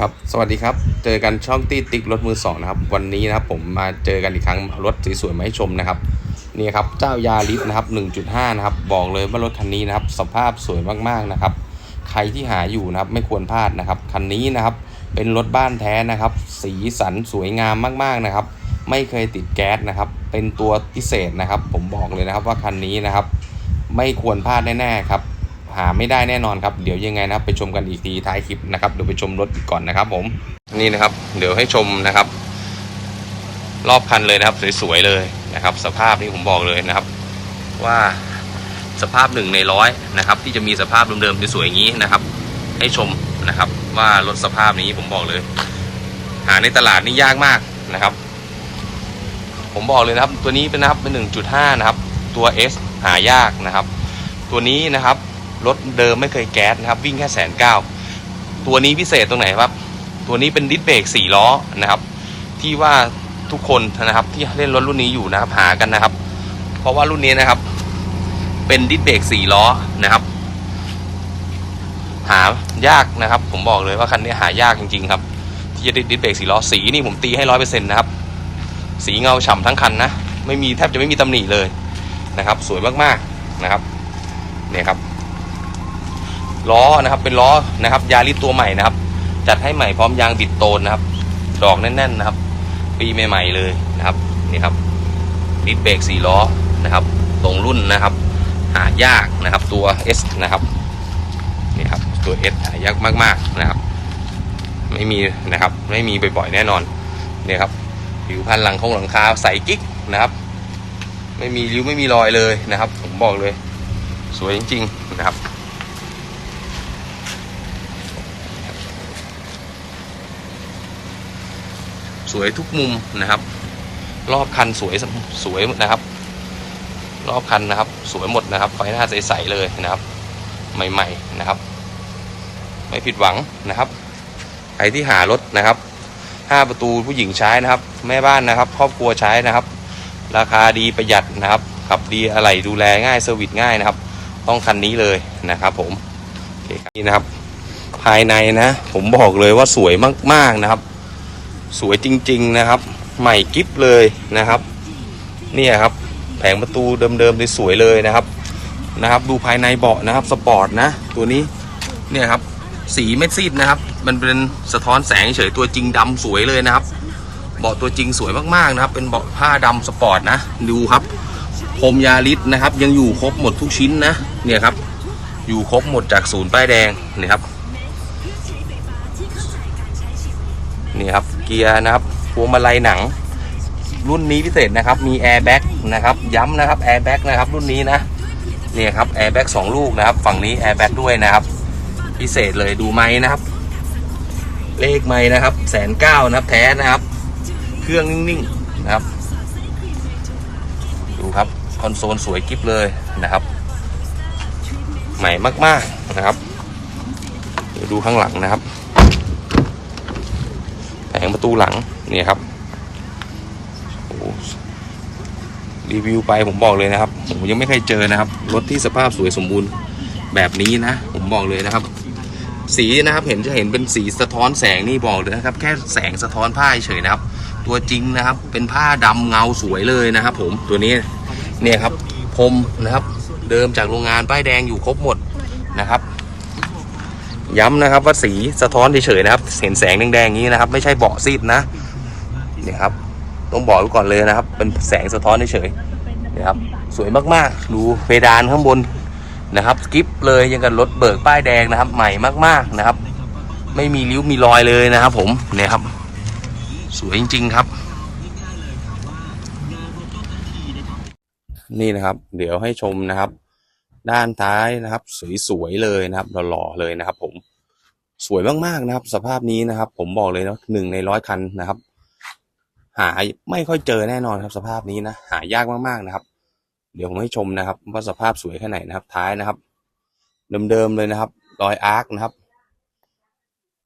ครับ สวัสดีครับ เจอกันช่องตี้ติ๊กรถมือสองนะครับ วันนี้นะครับผมมาเจอกันอีกครั้งรถสวยๆมาให้ชมนะครับ นี่ครับ เจ้ายาริสนะครับ 1.5 นะครับ บอกเลยว่ารถคันนี้นะครับ สภาพสวยมากๆนะครับ ใครที่หาอยู่นะครับไม่ควรพลาดนะครับ คันนี้นะครับ เป็นรถบ้านแท้นะครับ สีสันสวยงามมากๆนะครับ ไม่เคยติดแก๊สนะครับ เป็นตัวพิเศษนะครับ ผมบอกเลยนะครับว่าคันนี้นะครับ ไม่ควรพลาดแน่ๆครับ หาไม่ได้แน่นอนครับเดี๋ยวยังไงนะครับไปชมกันอีกทีท้ายคลิปนะครับเดี๋ยวไปชมรถก่อนนะครับผมนี่นะครับ เดี๋ยวให้ชมนะครับ รอบคันเลยนะครับสวยๆเลยนะครับ สภาพนี้ผมบอกเลยนะครับ ว่าสภาพหนึ่งในร้อยนะครับ ที่จะมีสภาพเดิมๆสวยๆอย่างนี้นะครับ ให้ชมนะครับ ว่ารถสภาพนี้ผมบอกเลย หาในตลาดนี่ยากมากนะครับ ผมบอกเลยนะครับ ตัวนี้เป็นนะครับเป็น 1.5 นะครับ ตัว S หายากนะครับ ตัวนี้นะครับ รถเดิมไม่เคยแก๊สนะครับ วิ่งแค่แสนเก้าตัวนี้พิเศษตรงไหนครับ ตัวนี้เป็นดิสเบรกสี่ล้อนะครับ ที่ว่าทุกคนนะครับที่เล่นรถรุ่นนี้อยู่นะครับหากันนะครับ เพราะว่ารุ่นนี้นะครับ เป็นดิสเบรกสี่ล้อนะครับ หายากนะครับ ผมบอกเลยว่าคันนี้หายากจริง ๆ ครับ ที่จะดิสเบรกสี่ล้อสีนี่ผมตีให้ร้อยเปอร์เซ็นต์นะครับ สีเงาฉ่ำทั้งคันนะไม่มีแทบจะไม่มีตำหนิเลยนะครับ สวยมากๆนะครับเนี่ยครับ ล้อนะครับ เป็นล้อนะครับ ยาริสตัวใหม่นะครับ จัดให้ใหม่พร้อมยางบิดโตนนะครับ ดอกแน่นๆนะครับ ปีใหม่ๆเลยนะครับนี่ครับดิสเบรกสี่ล้อนะครับ ตรงรุ่นนะครับ หายากนะครับตัว S นะครับนี่ครับตัว S หายากมากๆนะครับ ไม่มีนะครับ ไม่มีบ่อยๆแน่นอนเนี่ยครับผิวพันหลังคงหลังคาใสกิ๊กนะครับ ไม่มีริ้วไม่มีรอยเลยนะครับ ผมบอกเลย สวยจริง ๆ นะครับ สวยทุกมุมนะครับ รอบคันสวยสวยนะครับ รอบคันนะครับ สวยหมดนะครับ ไฟหน้าใสๆเลยนะครับ ใหม่ๆนะครับ ไม่ผิดหวังนะครับใครที่หารถนะครับห้าประตูผู้หญิงใช้นะครับ แม่บ้านนะครับ ครอบครัวใช้นะครับ ราคาดีประหยัดนะครับขับดีอะไรดูแลง่ายเซอร์วิสง่ายนะครับ ต้องคันนี้เลยนะครับ ผมโอเคครับนี่นะครับ ภายในนะ ผมบอกเลยว่าสวยมากๆนะครับ สวยจริง ๆนะครับ ใหม่กิฟเลยนะครับ เนี่ยครับ แผงประตูเดิมๆเลยสวยเลยนะครับนะครับ ดูภายในเบาะนะครับสปอร์ตนะ ตัวนี้เนี่ยครับ สีไม่ซีดนะครับ มันเป็นสะท้อนแสงเฉยตัวจริงดำสวยเลยนะครับ เบาะตัวจริงสวยมากๆนะครับ เป็นเบาะผ้าดำสปอร์ตนะดูครับพรมยาริสนะครับ ยังอยู่ครบหมดทุกชิ้นนะเนี่ยครับ อยู่ครบหมดจากศูนย์ป้ายแดงนี่ครับนี่ครับ เกียร์นะครับพวงมาลัยหนัง รุ่นนี้พิเศษนะครับ มีแอร์แบ็กนะครับย้ำนะครับแอร์แบ็กนะครับรุ่นนี้นะเนี่ยครับแอร์แบ็กสองลูกนะครับฝั่งนี้แอร์แบ็กด้วยนะครับ พิเศษเลยดูไม้นะครับ เลขไม้นะครับแสนเก้านะครับแท้นะครับ เครื่องนิ่งๆนะครับ ดูครับคอนโซลสวยกิฟเลยนะครับ ใหม่มากๆนะครับเดี๋ยวดูข้างหลังนะครับ งประตูหลังเนี่ยครับรีวิวไปผมบอกเลยนะครับ ผมยังไม่เคยเจอนะครับ รถที่สภาพสวยสมบูรณ์แบบนี้นะ ผมบอกเลยนะครับ สีนะครับเห็นจะเห็นเป็นสีสะท้อนแสงนี่บอกเลยนะครับ แค่แสงสะท้อนผ้าเฉยนะครับ ตัวจริงนะครับ เป็นผ้าดำเงาสวยเลยนะครับ ผมตัวนี้เนี่ยครับพรมนะครับ เดิมจากโรงงานป้ายแดงอยู่ครบหมดนะครับ ย้ำนะครับว่าสีสะท้อนเฉยๆนะครับ เห็นแสงแดงๆอย่างนี้นะครับ ไม่ใช่เบาะซีดนะเนี่ยครับ ต้องบอกไว้ก่อนเลยนะครับ เป็นแสงสะท้อนเฉยๆนี่ครับ สวยมากๆ ดูเพดานข้างบนนะครับกิฟเลยยังกับรถเบิกป้ายแดงนะครับ ใหม่มากๆนะครับ ไม่มีริ้วมีรอยเลยนะครับ ผมเนี่ยครับ สวยจริง ๆครับนี่นะครับ เดี๋ยวให้ชมนะครับ ด้านท้ายนะครับ สวยๆเลยนะครับหล่อๆเลยนะครับผมสวยมากๆนะครับ สภาพนี้นะครับ ผมบอกเลยนะหนึ่งในร้อยคันนะครับ หาไม่ค่อยเจอแน่นอนครับ สภาพนี้นะหายากมากๆนะครับ เดี๋ยวผมให้ชมนะครับ ว่าสภาพสวยแค่ไหนนะครับ ท้ายนะครับ เดิมๆเลยนะครับ รอยอาร์คนะครับ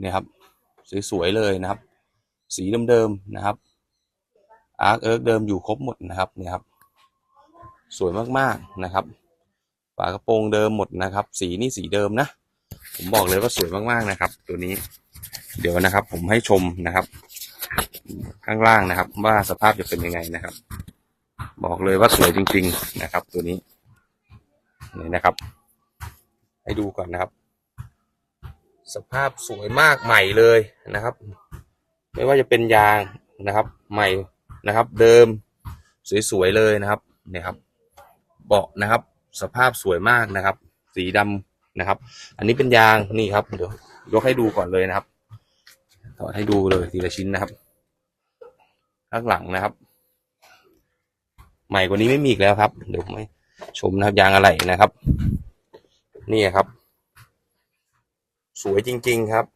เนี่ยครับสวยๆเลยนะครับ สีเดิมๆนะครับอาร์คเอิร์กเดิมอยู่ครบหมดนะครับเนี่ยครับ สวยมากๆนะครับากระโปรงเดิมหมดนะครับ สีนี่สีเดิมนะ ผมบอกเลยว่าสวยมากๆนะครับ ตัวนี้ เดี๋ยวนะครับ ผมให้ชมนะครับ ข้างล่างนะครับ ว่าสภาพจะเป็นยังไงนะครับ บอกเลยว่าสวยจริง ๆนะครับ ตัวนี้นี่นะครับ ให้ดูก่อนนะครับ สภาพสวยมากใหม่เลยนะครับ ไม่ว่าจะเป็นยางนะครับ ใหม่นะครับ เดิมสวยๆเลยนะครับเนี่ยครับ เบาะนะครับ สภาพสวยมากนะครับ สีดำนะครับ อันนี้เป็นยางนี่ครับ เดี๋ยวยกให้ดูก่อนเลยนะครับถอดให้ดูเลยทีละชิ้นนะครับข้างหลังนะครับ ใหม่กว่านี้ไม่มีอีกแล้วครับ เดี๋ยวไม่ชมนะครับยางอะไรนะครับ นี่ครับ สวยจริง ๆครับ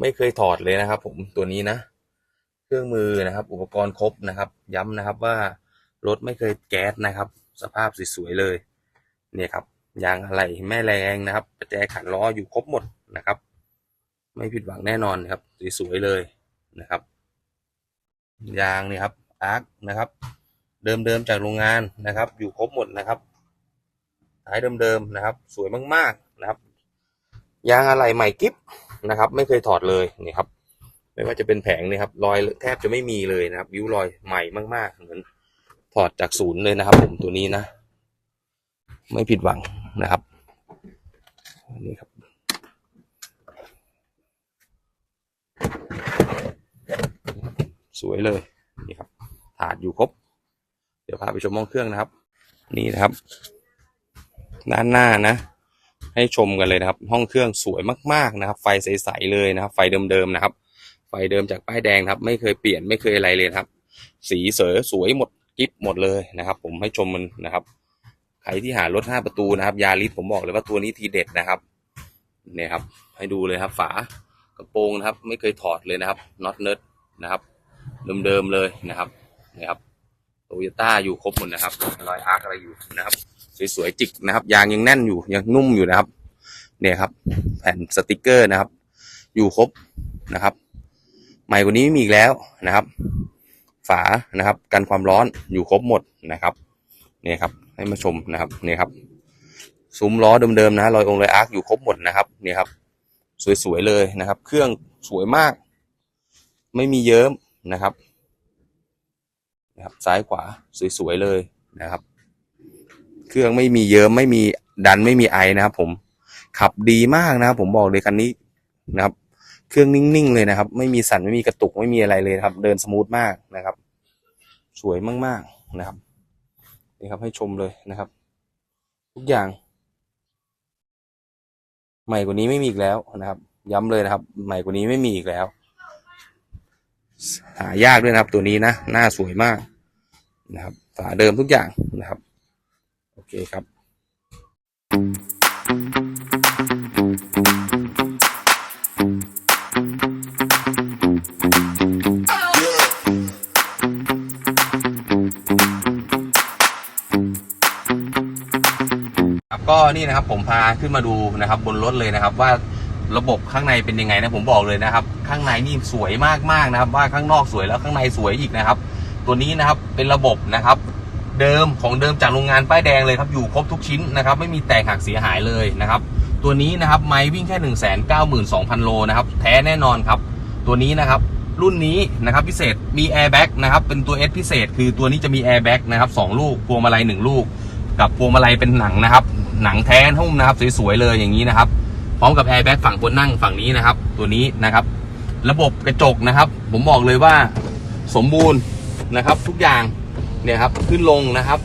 ไม่เคยถอดเลยนะครับ ผมตัวนี้นะเครื่องมือนะครับ อุปกรณ์ครบนะครับ ย้ำนะครับว่ารถไม่เคยแก๊สนะครับ สภาพสวยๆเลย เนี่ยครับ ยางอะไรแม่แรงนะครับประแจขันล้ออยู่ครบหมดนะครับ ไม่ผิดหวังแน่นอนครับสวยๆเลยนะครับ ยางเนี่ยครับอาร์คนะครับ เดิมๆจากโรงงานนะครับ อยู่ครบหมดนะครับท้ายเดิมๆนะครับ สวยมากๆนะครับ ยางอะไรใหม่กิ๊บนะครับ ไม่เคยถอดเลยนี่ครับไม่ว่าจะเป็นแผงนี่ครับรอยแทบจะไม่มีเลยนะครับวิวรอยใหม่มากๆ เหมือน ถอดจากศูนย์เลยนะครับ ผมตัวนี้นะ ไม่ผิดหวังนะครับนี่ครับ สวยเลยนี่ครับถาดอยู่ครบ เดี๋ยวพาไปชมห้องเครื่องนะครับ นี่นะครับ ด้านหน้านะ ให้ชมกันเลยนะครับ ห้องเครื่องสวยมากๆนะครับ ไฟใสๆเลยนะครับ ไฟเดิมๆนะครับ ไฟเดิมจากป้ายแดงครับ ไม่เคยเปลี่ยนไม่เคยอะไรเลยครับ สีเสือสวยหมด กิ๊บหมดเลยนะครับ ผมให้ชมมันนะครับใครที่หารถห้าประตูนะครับ ยาริสผมบอกเลยว่าตัวนี้ทีเด็ดนะครับเนี่ยครับ ให้ดูเลยครับ ฝากระโปรงนะครับ ไม่เคยถอดเลยนะครับน็อตเนิร์ดนะครับ เดิมๆเลยนะครับเนี่ยครับโตโยต้าอยู่ครบหมดนะครับรอยอาร์อะไรอยู่นะครับ สวยๆจิกนะครับ ยางยังแน่นอยู่ยังนุ่มอยู่นะครับ เนี่ยครับ แผ่นสติกเกอร์นะครับ อยู่ครบนะครับใหม่กว่านี้ไม่มีอีกแล้วนะครับ ฝานะครับ กันความร้อนอยู่ครบหมดนะครับเนี่ยครับ ให้มาชมนะครับเนี่ยครับซุ้มล้อเดิมๆนะรอยองรอยอาร์คอยู่ครบหมดนะครับเนี่ยครับ สวยๆเลยนะครับ เครื่องสวยมาก ไม่มีเยิ้มนะครับนะครับ ซ้ายขวาสวยๆเลยนะครับ เครื่องไม่มีเยิ้มไม่มีดันไม่มีไอนะครับ ผมขับดีมากนะครับ ผมบอกเลยคันนี้นะครับ เครื่องนิ่งๆเลยนะครับ ไม่มีสั่นไม่มีกระตุกไม่มีอะไรเลยครับ เดินสมูทมากนะครับ สวยมากๆนะครับนี่ครับให้ชมเลยนะครับ ทุกอย่าง ใหม่กว่านี้ไม่มีอีกแล้วนะครับ ย้ำเลยนะครับ ใหม่กว่านี้ไม่มีอีกแล้ว หายากด้วยนะครับ ตัวนี้นะหน้าสวยมากนะครับฝาเดิมทุกอย่างนะครับ โอเคครับ นี่นะครับผมพาขึ้นมาดูนะครับ บนรถเลยนะครับ ว่าระบบข้างในเป็นยังไงนะผมบอกเลยนะครับ ข้างในนี่สวยมากๆนะครับ ว่าข้างนอกสวยแล้วข้างในสวยอีกนะครับ ตัวนี้นะครับเป็นระบบนะครับ เดิมของเดิมจากโรงงานป้ายแดงเลยครับอยู่ครบทุกชิ้นนะครับ ไม่มีแตกหักเสียหายเลยนะครับ ตัวนี้นะครับไม้วิ่งแค่1นึ่งแสนเก้าหมื่นสองพันโลนะครับแท้แน่นอนครับ ตัวนี้นะครับรุ่นนี้นะครับพิเศษมีแอร์แบ็กนะครับเป็นตัว S พิเศษ คือตัวนี้จะมีแอร์แบ็กนะครับสองลูกพวงมาลัยหนึ่งลูก กับพวงมาลัยเป็นหนังนะครับ หนังแท้หุ้มนะครับสวยๆเลยอย่างนี้นะครับ พร้อมกับแอร์แบ็กฝั่งคนนั่งฝั่งนี้นะครับ ตัวนี้นะครับ ระบบกระจกนะครับ ผมบอกเลยว่าสมบูรณ์นะครับ ทุกอย่างเนี่ยครับขึ้นลงนะครับ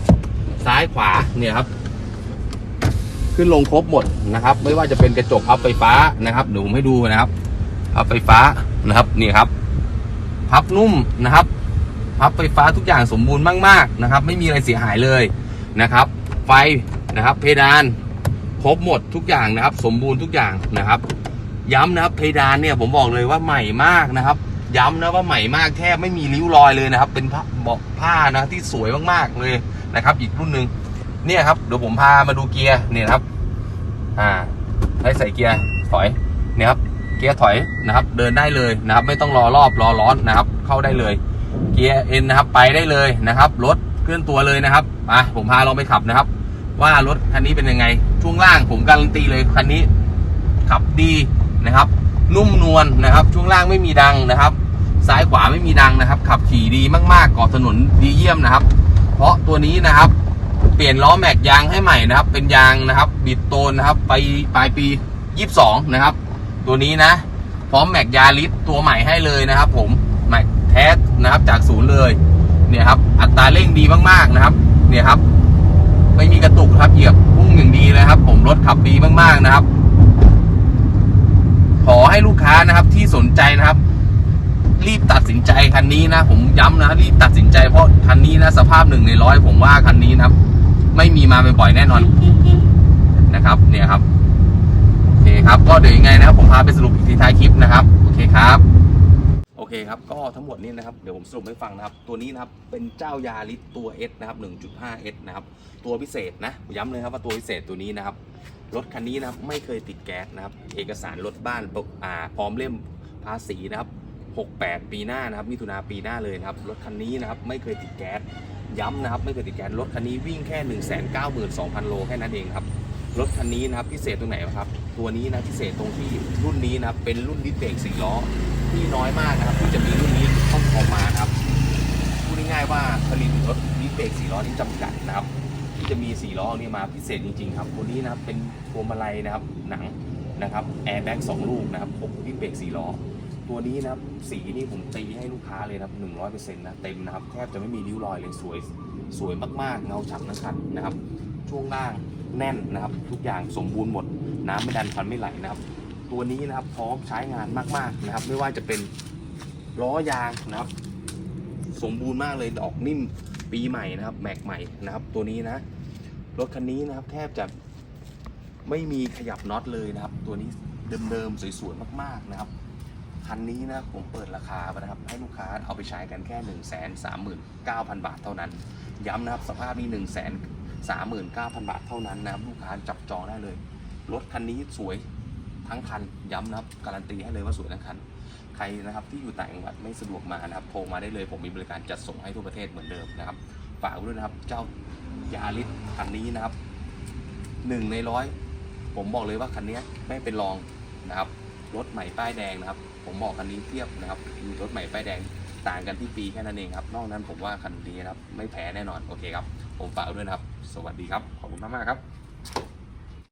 ซ้ายขวาเนี่ยครับ ขึ้นลงครบหมดนะครับ ไม่ว่าจะเป็นกระจกพับไฟฟ้านะครับเดี๋ยวผมให้ดูนะครับพับไฟฟ้านะครับนี่ครับ พับนุ่มนะครับ พับไฟฟ้าทุกอย่างสมบูรณ์มากๆนะครับ ไม่มีอะไรเสียหายเลยนะครับ ไฟ นะครับ เพดานครบหมดทุกอย่างนะครับ สมบูรณ์ทุกอย่างนะครับ ย้ำนะครับเพดานเนี่ยผมบอกเลยว่าใหม่มากนะครับ ย้ำนะว่าใหม่มากแทบไม่มีริ้วรอยเลยนะครับ เป็นผ้าบาะผ้านะที่สวยมากๆเลยนะครับ อีกรุ่นหนึ่งเนี่ยครับเดี๋ยวผมพามาดูเกียร์เนี่ยนะครับ อ่าให้ใส่เกียร์ถอยเนี่ยครับเกียร์ถอยนะครับ เดินได้เลยนะครับ ไม่ต้องรอรอบรอร้อนนะครับ เข้าได้เลย เกียร์เอ็นนะครับไปได้เลยนะครับรถเคลื่อนตัวเลยนะครับมาผมพาลองไปขับนะครับ ว่ารถคันนี้เป็นยังไง ช่วงล่างผมการันตีเลยคันนี้ ขับดีนะครับ นุ่มนวลนะครับ ช่วงล่างไม่มีดังนะครับ ซ้ายขวาไม่มีดังนะครับ ขับขี่ดีมากๆเกาะถนนดีเยี่ยมนะครับ เพราะตัวนี้นะครับ เปลี่ยนล้อแม็กยางให้ใหม่นะครับ เป็นยางนะครับบิดโตนนะครับไปปลายปี 22 นะครับ ตัวนี้นะ พร้อมแม็กยาลิสตัวใหม่ให้เลยนะครับ ผมแม็กแท้นะครับจากศูนย์เลยเนี่ยครับอัตราเร่งดีมากๆนะครับ เนี่ยครับ ไม่มีกระตุกครับเหยียบพุ่งอย่างดีเลยครับ ผมรถขับดีมากๆนะครับ ขอให้ลูกค้านะครับที่สนใจนะครับ รีบตัดสินใจคันนี้นะ ผมย้ำนะรีบตัดสินใจเพราะคันนี้นะสภาพหนึ่งในร้อยผมว่าคันนี้นะครับ ไม่มีมาบ่อยๆแน่นอนนะครับ เนี่ยครับโอเคครับ ก็เดี๋ยวยังไงนะครับ ผมพาไปสรุปอีกทีท้ายคลิปนะครับ โอเคครับ เคครับ ก็ทั้งหมดนี้นะครับ เดี๋ยวผมสรุปให้ฟังนะครับ ตัวนี้นะครับ เป็นเจ้ายาลิสตัว S นะครับ 1.5 S นะครับ ตัวพิเศษนะ ย้ำเลยครับว่าตัวพิเศษตัวนี้นะครับ รถคันนี้นะครับ ไม่เคยติดแก๊สนะครับ เอกสารรถบ้านปกอ่าพร้อมเล่มภาษีนะครับ 68 ปีหน้านะครับ มิถุนาปีหน้าเลยนะครับ รถคันนี้นะครับ ไม่เคยติดแก๊ส ย้ำนะครับ ไม่เคยติดแก๊ส รถคันนี้วิ่งแค่ 192,000 โลแค่นั้นเองครับรถคันนี้นะครับพิเศษตรงไหนครับ ตัวนี้นะพิเศษตรงที่รุ่นนี้นะครับเป็นรุ่นดิสเบรกสี่ล้อ ที่น้อยมากนะครับที่จะมีรุ่นนี้เข้าออกมาครับพูดง่ายๆว่าผลิตรถดิเบรกสี่ล้อที่จำกัดนะครับ ที่จะมีสี่ล้อนี้มาพิเศษจริงๆครับตัวนี้นะครับเป็นพวงมาลัยนะครับหนังนะครับแอร์แบ็กสองลูกนะครับหกดิสเบรกสี่ล้อตัวนี้นะครับสีนี่ผมตีให้ลูกค้าเลยนะครับหนึ่งร้อยเปอร์เซ็นต์นะเต็มนะครับแทบจะไม่มีริ้วรอยเลยสวยสวยมากๆ เงาฉ่ำทั้งคันนะครับ ช่วงล่างแน่นนะครับ ทุกอย่างสมบูรณ์หมด น้ำไม่ดันฟันไม่ไหลนะครับ ตัวนี้นะครับพร้อมใช้งานมากๆนะครับ ไม่ว่าจะเป็นล้อยางนะครับ สมบูรณ์มากเลยออกนิ่มปีใหม่นะครับ แม็กใหม่นะครับ ตัวนี้นะรถคันนี้นะครับแทบจะไม่มีขยับน็อตเลยนะครับ ตัวนี้เดิมๆสวยๆมากๆนะครับคันนี้นะผมเปิดราคาไปนะครับ ให้ลูกค้าเอาไปใช้กันแค่ 1 3 9 0 0 0 บาทเท่านั้น ย้ำนะครับสภาพนี้ 1 3 9 0 0 0 บาทเท่านั้นนะครับลูกค้าจับจองได้เลย รถคันนี้สวย ทั้งคันย้ำนะครับการันตีให้เลยว่าสวยทั้งคัน ใครนะครับที่อยู่ต่างจังหวัดไม่สะดวกมานะครับโทรมาได้เลยผมมีบริการจัดส่งให้ทั่วประเทศเหมือนเดิมนะครับฝากด้วยนะครับเจ้ายาริสคันนี้นะครับหนึ่งในร้อยผมบอกเลยว่าคันนี้ไม่เป็นรองนะครับรถใหม่ป้ายแดงนะครับ ผมบอกคันนี้เทียบนะครับมีรถใหม่ป้ายแดงต่างกันที่ปีแค่นั้นเองครับ นอกนั้นผมว่าคันนี้นะครับไม่แพ้แน่นอนโอเคครับ ผมฝากด้วยนะครับ สวัสดีครับ ขอบคุณมากๆครับ